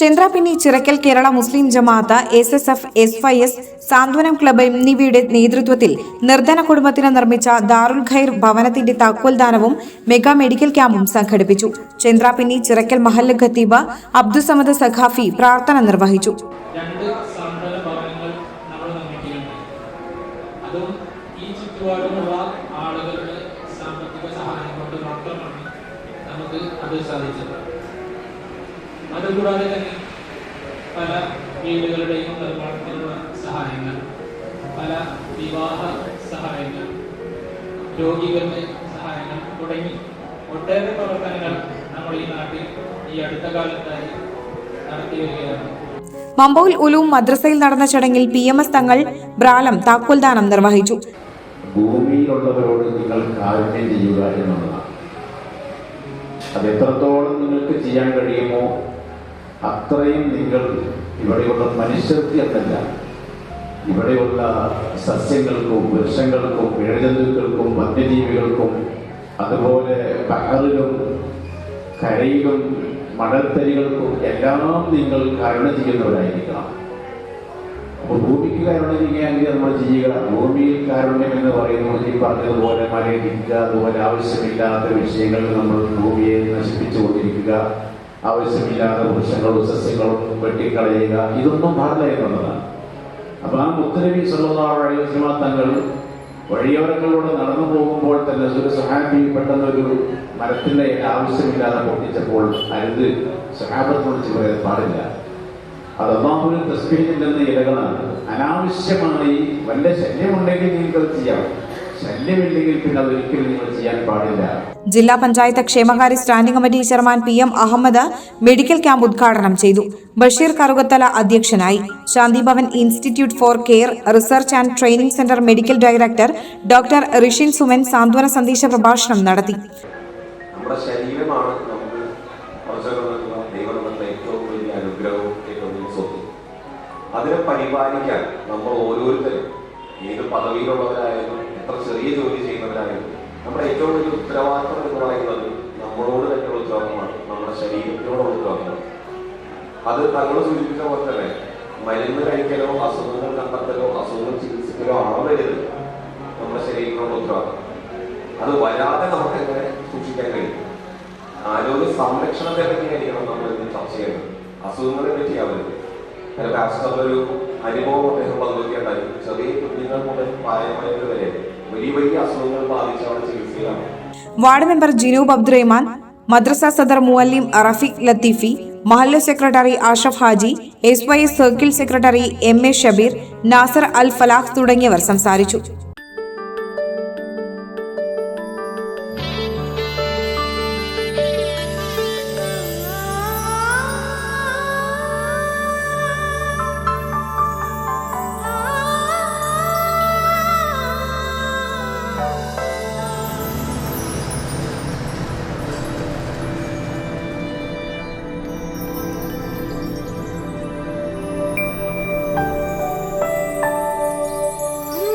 Chandrapinni Chirakkal Kerala Muslim Jamaath S S F S Y S Santhwanam club എന്നിവയുടെ നേതൃത്വത്തിൽ നിർധന കുടുംബത്തിന് നിർമ്മിച്ച ദാറുൽ ഖൈർ ഭവനത്തിന്റെ താക്കോൽദാനവും മെഗാ മെഡിക്കൽ ക്യാമ്പും സംഘടിപ്പിച്ചു. ചന്ദ്രപിന്നി ചിറക്കൽ മഹല്ല് ഖത്തീബ് അബ്ദുസമദ് സഖാഫി പ്രാർത്ഥന നിർവഹിച്ചു. ആളുകളുടെ സാമ്പത്തിക സഹായം കൊണ്ട് മാത്രമാണ് നമുക്ക് അത് സാധിച്ചത്. അതുകൂടാതെ തന്നെ പല വീടുകളുടെയും നിർമ്മാണത്തിനുള്ള സഹായങ്ങൾ പല വിവാഹ സഹായങ്ങൾ രോഗികളുടെ സഹായങ്ങൾ തുടങ്ങി ഒട്ടേറെ പ്രവർത്തനങ്ങൾ നമ്മൾ ഈ നാട്ടിൽ ഈ അടുത്ത കാലത്തായി നടത്തി വരികയാണ്. മമ്പൂൽ ഉലൂം മദ്രസയിൽ നടന്ന ചടങ്ങിൽ പി എം എസ് തങ്ങൾ ബ്രാലം താക്കോൽദാനം നിർവഹിച്ചു. ഭൂമിയിലുള്ളവരോട് നിങ്ങൾ കാരുണ്യം ചെയ്യുക എന്നുള്ളതാണ്. അത് എത്രത്തോളം നിങ്ങൾക്ക് ചെയ്യാൻ കഴിയുമോ അത്രയും നിങ്ങൾ ഇവിടെയുള്ള മനുഷ്യർക്ക് എന്നല്ല ഇവിടെയുള്ള സസ്യങ്ങൾക്കും വൃക്ഷങ്ങൾക്കും ഇഴജന്തുക്കൾക്കും വന്യജീവികൾക്കും അതുപോലെ കടലിലും കരയിലും മണൽത്തരികൾക്കും എല്ലാം നിങ്ങൾ കരുണ ചെയ്യുന്നവരായിരിക്കണം. അപ്പോൾ ഭൂമിക്ക് കരുണ ചെയ്യുകയാണെങ്കിൽ നമ്മൾ ചെയ്യുക ഭൂമിയിൽ കാരുണ്യം എന്ന് പറയുന്നത് ഈ പറഞ്ഞതുപോലെ മലയിടിക്കുക അതുപോലെ ആവശ്യമില്ലാത്ത വിഷയങ്ങൾ നമ്മൾ ഭൂമിയെ നശിപ്പിച്ചുകൊണ്ടിരിക്കുക. ആവശ്യമില്ലാത്ത വൃക്ഷങ്ങളും സസ്യങ്ങളും വെട്ടിക്കളയുക. ഇതൊന്നും പാടില്ല എന്നുള്ളതാണ്. അപ്പൊ ആ മുത്തനബി സല്ലാസ്ലമ തങ്ങൾ വഴിയോരങ്ങളിലൂടെ നടന്നു പോകുമ്പോൾ തന്നെ ഒരു സഹാബി പെട്ടെന്ന് ഒരു മരത്തിന്റെ ആവശ്യമില്ലാതെ പൊട്ടിച്ചപ്പോൾ അരുത് സഹാബത്ത് വിളിച്ച് പറയാൻ പാടില്ല. അത് അള്ളാഹുവിന് തസ്ബീഹിൽ നിന്ന് ഇലകളാണ്. അനാവശ്യമായി വല്ല ശല്യമുണ്ടെങ്കിൽ നിങ്ങൾക്ക് ചെയ്യാം. ശല്യമില്ലെങ്കിൽ പിന്നെ അതൊരിക്കലും നിങ്ങൾ ചെയ്യാൻ പാടില്ല. ജില്ലാ പഞ്ചായത്ത് ക്ഷേമകാര്യ standing committee chairman P M Ahmed medical camp ഉദ്ഘാടനം ചെയ്തു. ബഷീർ കറുകത്തല അധ്യക്ഷനായി. Shanthibhavan institute for care research and training centre medical director doctor Rishin Suman സാന്ത്വന സന്ദേശ പ്രഭാഷണം നടത്തി. നമ്മുടെ ശരീരമാണ് നമുക്ക് കുറച്ചൊക്കെ ദൈവം നമുക്ക് ഏറ്റവും വലിയ അനുഗ്രഹവും ഏറ്റവും വലിയ സ്വത്ത്. അതിനെ പരിപാലിക്കാൻ നമ്മൾ ഓരോരുത്തരും ഏത് പദവിയിലുള്ളവരായാലും എത്ര ചെറിയ ജോലി ചെയ്യുന്നവരായാലും നമ്മുടെ ഏറ്റവും വലിയ ഉത്തരവാദിത്വം എന്ന് പറയുന്നത് നമ്മളോട് തന്നെയുള്ള ഉത്തരവാദിത്തമാണ് നമ്മുടെ ശരീരത്തിനോടുള്ള ഉത്തരവാദിത്തമാണ് അത് തങ്ങൾ സൂചിപ്പിച്ച പോലെ തന്നെ മരുന്ന് കഴിക്കലോ അസുഖങ്ങൾ കണ്ടെത്തലോ അസുഖങ്ങൾ ചികിത്സിക്കലോ ആവരുത് നമ്മുടെ ശരീരത്തിനോടുള്ള ഉത്തരവാദിത്തം അത് വരാതെ നമുക്ക് എങ്ങനെ സൂക്ഷിക്കാൻ കഴിയും? ആരോഗ്യ സംരക്ഷണത്തെ പറ്റിയായിരിക്കണം നമ്മൾ ഇന്ന് ചർച്ച ചെയ്യുന്നത്. അസുഖങ്ങളെ പറ്റിയാവരുത് പാസ്റ്ററിന്റെ ഒരു അനുഭവം അദ്ദേഹം പങ്കുവയ്ക്കേണ്ടായി ചെറിയ കുഞ്ഞുങ്ങൾ മുതൽ പ്രായമായവർ വരെ വലിയ വലിയ അസുഖങ്ങൾ ബാധിച്ച് അവിടെ ചികിത്സയിലാണ്. വാർഡ് മെമ്പർ ജിനൂബ് അബ്ദുറഹ്മാൻ മദ്രസ സദർ മുഅല്ലിം Rafeeq Latheefi മഹല്ല secretary Ashaf Haji S Y circle secretary M A Shabeer Nasar Al Falaq തുടങ്ങിയവർ സംസാരിച്ചു.